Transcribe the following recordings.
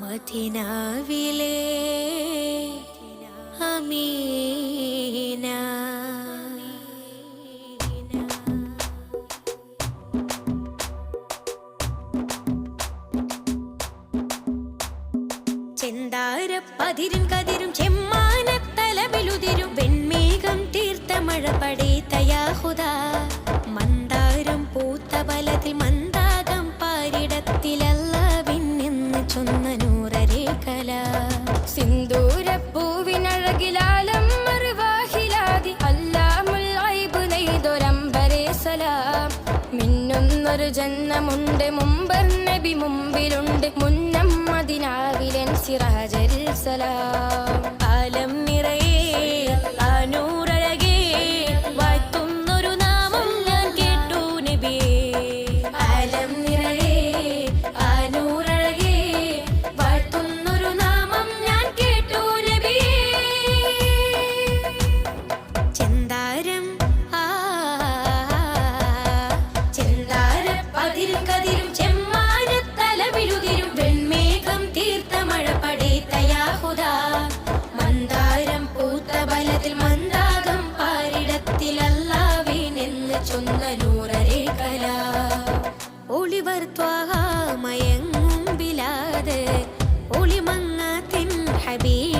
മദിനാവിലെ അമീന ചെന്താരപ്പതിരും കതിരും ചെമ്മാനത്തലവിലുതിരും വെൺമേഘം തീർത്ത മഴ പടേത്തയാഹുദ മന്ദാരം പൂത്ത ബലത്തിൽ മന്ദാകം പാരിടത്തിലല്ലാവിന്നെന്ന് ചൊന്ന നൂറരേഖല. സിന്ദൂരപ്പൂവിനഴകിലാലം മറുവാഹിലാതി അല്ലാമുൽ ഐബ് നെയ്തൊരമ്പരേ സലാം. മിന്നുന്നൊരു ജന്മമുണ്ട് മുമ്പർ നബി മുമ്പിലുണ്ട് മുന്നം മദിനാവിലൻ സിറാജരിൽ സലാം. ആലം നിറയെ ആ നൂറഴകേ വാഴ്ത്തുന്നൊരു നാമം ഞാൻ കേട്ടു നബിയേ. ആലം നിറയെ കല. ഒളിവർ ഒളിമങ്ങാത്തിൻ ഹബീബിന്റെ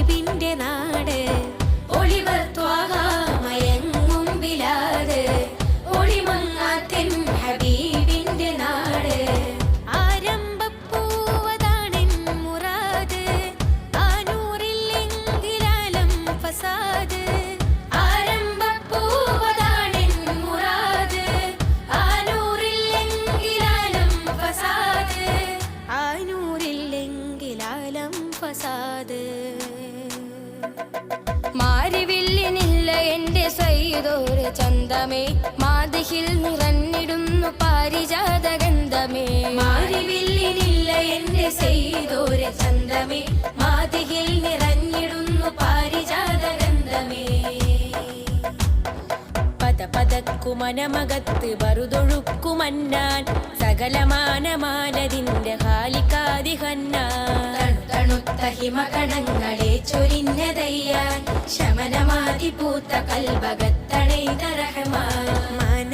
സൈതോര് ചന്തമേ? മാതിഹിൽ നിറഞ്ഞിടുന്നു പാരിജാതഗന്ധമേ. മാരിവില്ലിനില്ല എന്റെ ചെയ്തോര ചന്തമേ. മാതിഹിൽ നിറഞ്ഞിടുന്നു പാരിജാതഗന്ധമേ. പത പതക്കുമനമകത്ത് വറുതൊഴുക്കുമന്നാൻ സകലമാനമാനതിന്റെ ഹാലിക്കാതിഹന്നാൻ. തണുത്ത ഹിമകണങ്ങളെ പൂത്ത കൽബകത്തണൈത റഹ്മാൻ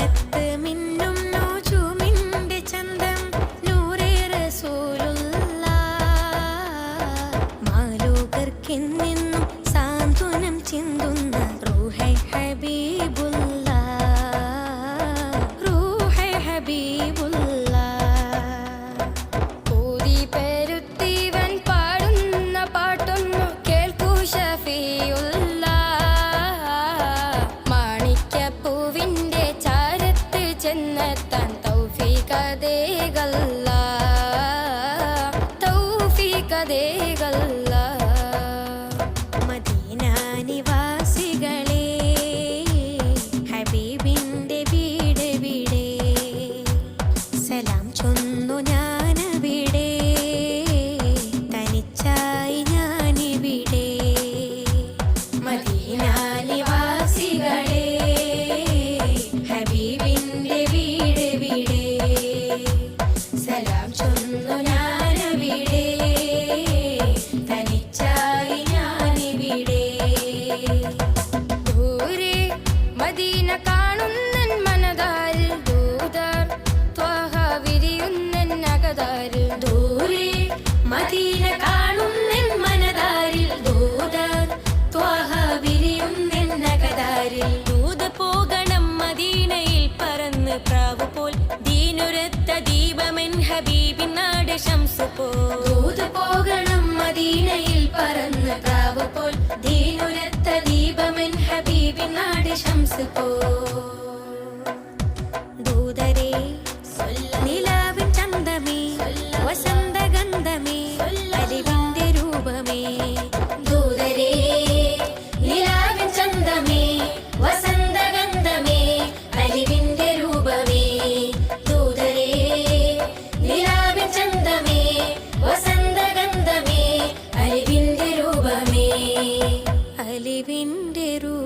തൗഫീകതേകല്ല തൗഫീകതേകല്ല മദീന നിവാസികളെ ഹബീബിന്റെ വീട് വിടെ. സലാം ചൊന്നു ഞാനവിടെ. തനിച്ചായി ഞാനിവിടെ. മദീന നിവാസികളെ ഹബീബിന്റെ വീട് വിടെ. നാട് ശംസ് പോ ദൂത് പോകണം മദീനയിൽ പറന്ന് പ്രാവ് പോൽ. ദീനുരത്ത ദീപമെൻ ഹബീബിൻ നാട് ശംസ് പോ അലിവിന്റെ രൂപമേ.